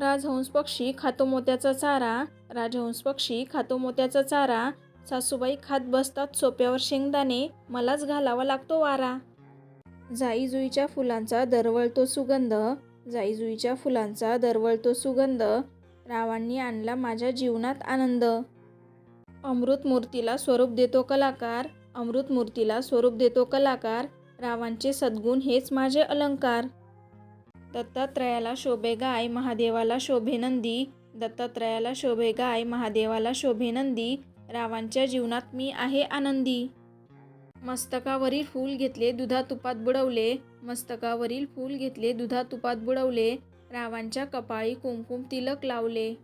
राजहंस पक्षी खातो मोत्याचा चारा राजहंस पक्षी खातो मोत्याचा चारा सासूबाई खात बसतात सोप्यावर शेंगदाणे मलाच घालावा लागतो वारा. जाई जुईच्या फुलांचा दरवळतो सुगंध जाई जुईच्या फुलांचा दरवळतो सुगंध रावांनी आणला माझ्या जीवनात आनंद. अमृत मूर्तीला स्वरूप देतो कलाकार अमृत मूर्तीला स्वरूप देतो कलाकार रावांचे सद्गुण हेच माझे अलंकार. दत्तात्रयाला शोभे गाय महादेवाला शोभे नंदी. दत्तात्रयाला शोभे गाय महादेवाला शोभे नंदी. रावांच्या जीवनात मी आहे आनंदी. मस्तकावरील फूल घेतले दुधा तुपात बुडवले. मस्तकावरील फूल घेतले दुधा तुपात बुडवले. रावांच्या कपाळी कुमकुम तिलक लावले.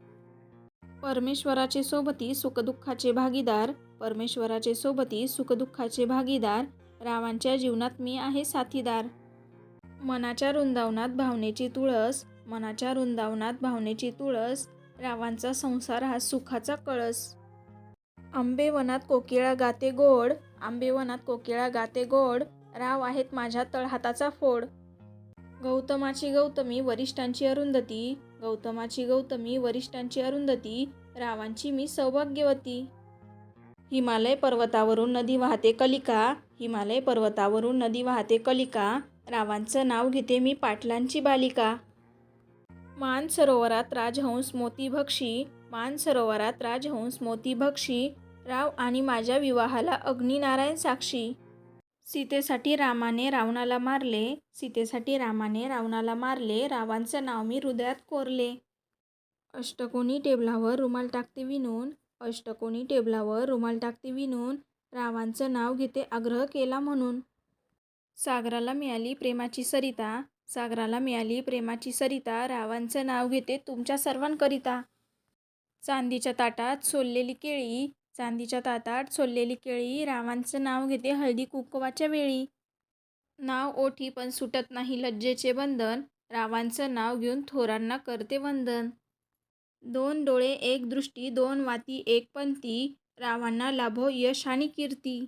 परमेश्वराचे सोबती सुखदुःखाचे भागीदार. परमेश्वराचे सोबती सुखदुःखाचे भागीदार. रावांच्या जीवनात मी आहे साथीदार. मनाच्या वृंदावनात भावनेची तुळस मनाच्या वृंदावनात भावनेची तुळस रावांचा संसार हा सुखाचा कळस. आंबेवनात कोकिळा गाते गोड आंबेवनात कोकिळा गाते गोड राव आहेत माझ्या तळहाताचा फोड. गौतमाची गौतमी वरिष्ठांची अरुंधती गौतमाची गौतमी वरिष्ठांची अरुंधती रावांची मी सौभाग्यवती. हिमालय पर्वतावरून नदी वाहते कलिका हिमालय पर्वतावरून नदी वाहते कलिका रावांचं नाव घेते मी पाटलांची बालिका. मान सरोवरात राजहंस मोती भक्षी मान सरोवरात राजहंस मोती भक्षी राव आणि माझ्या विवाहाला अग्निनारायण साक्षी. सीतेसाठी रामाने रावणाला मारले सीतेसाठी रामाने रावणाला मारले रावांचं नाव मी हृदयात कोरले. अष्टकोनी टेबलावर रुमाल टाकते विणून अष्टकोनी टेबलावर रुमाल टाकते विणून रावांचं नाव घेते आग्रह केला म्हणून. सागराला मिळाली प्रेमाची सरिता. सागराला मिळाली प्रेमाची सरिता. रावांचं नाव घेते तुमच्या सर्वांकरिता. चांदीच्या ताटात सोललेली केळी. चांदीच्या ताटात सोललेली केळी. रावांचं नाव घेते हळदी कुंकवाच्या वेळी. नाव ओठी पण सुटत नाही लज्जेचे बंधन. रावांचं नाव घेऊन थोरांना करते वंदन. दोन डोळे एक दृष्टी दोन वाती एक पंथी रावांना लाभो यश आणि कीर्ती.